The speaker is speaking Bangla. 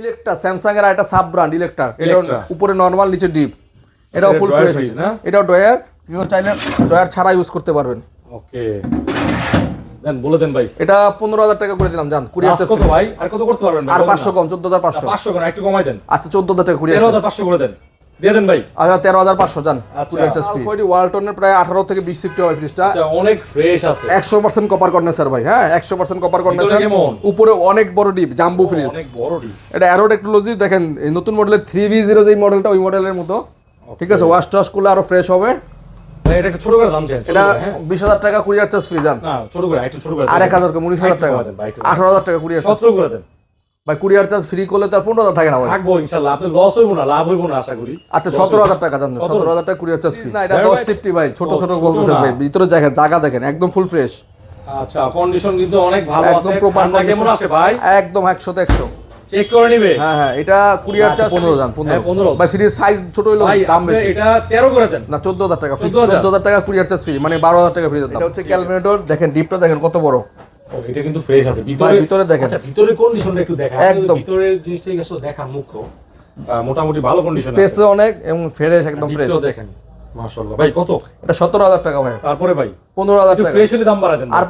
ইলেকট্রা স্যামসাং এর একটা সাব ব্র্যান্ড ইলেকট্রা এটা উপরে নরমাল নিচে ডিপ এটাও এটা ফুল ফ্রেশ না? এটাও ডয়ার কেউ চাইলে ডয়ার ছাড়া ইউজ করতে পারবেন। ওকে দেন বলে দেন ভাই। এটা পনেরো হাজার টাকা করে দিলাম জান। কুরিয়ার চার্জ কত ভাই? আর কত করতে পারবেন আর বলেন পাঁচশো না। কম চোদ্দ হাজার পাঁচশো। পাঁচশো একটু কমাই দেন। আচ্ছা চোদ্দ হাজার টাকা কুরিয়ার করে দেন। দিয়ে দেন ভাই। আচ্ছা তেরো হাজার পাঁচশো জান। আচ্ছা। ওয়ালটনের প্রায় আঠারো থেকে বিশ সিফটি হবে ফ্রিজটা আচ্ছা অনেক ফ্রেশ আছে। একশো পার্সেন্ট কপার কর্নেসার ভাই হ্যাঁ একশো পার্সেন্ট কপার কর্নেসার উপরে অনেক বড় ডিপ জাম্বু ফ্রিজ অনেক বড় ডি এটা অ্যারো টেকনোলজি দেখেন এই নতুন মডেলের থ্রি ভি জিরো যে মডেলটা ওই মডেলের মতো। ঠিক আছে ওয়াশ টাশ করলে আরও ফ্রেশ হবে। এটা একটু ছোট করে দাম চাই এটা বিশ হাজার টাকা কুরিয়ার চার্জ ফ্রি যান ছোট করে একটু ছোট করে আর এক হাজার উনিশ হাজার টাকা। আঠারো হাজার টাকা কুরিয়ার চার্জ সতেরো করে দেন। কুরিয়ার চার্জ ফ্রি করলে তো আর পনেরো হাজার থাকে না থাকব ইনশাল্লাহ। আপনি লস হইব না লাভ হইব না আশা করি। আচ্ছা সতেরো হাজার টাকা জান সতেরো? হাজার। টাকা কুরিয়ার চার্জ ফ্রি না এটা দশ সিফটি ভাই ছোট ছোট বলতেছেন ভাই। ভিতরে দেখেন জায়গা দেখেন একদম ফুল ফ্রেশ আচ্ছা কন্ডিশন কিন্তু অনেক ভালো একদম প্রপার কেমন আছে ভাই? একদম চেক করে নিবে? হ্যাঁ হ্যাঁ এটা কুরিয়ার চার্জ পনেরো জান হ্যাঁ, পনেরো। 15 ভাই ফ্রিজ সাইজ ছোট হইল দাম বেশি। এটা তেরো করে দেন। না চোদ্দ হাজার টাকা ফ্রিজ 14,000 চোদ্দ হাজার টাকা কুরিয়ার চার্জ ফ্রি মানে বারো হাজার টাকা ফ্রিজ এটা হচ্ছে ক্যালকুলেটর দেখেন ডিপটা দেখেন কত বড়। এটা কিন্তু ফ্রেশ আছে। ভিতরে ভিতরে দেখেন। আচ্ছা ভিতরে কন্ডিশনটা একটু দেখা একদম। ভিতরের জিনিসটা আসলে দেখা মুখ্য মোটামুটি ভালো কন্ডিশন স্পেস অনেক এবং ফ্রেশ একদম ফ্রেশ দেখেন। মাশাআল্লাহ। ভাই কত? এটা সতেরো হাজার টাকা ভাই। তারপরে ভাই? পনেরো হাজার একটু টাকা। ফ্রেশ হলে দাম বাড়ায় দেন। আর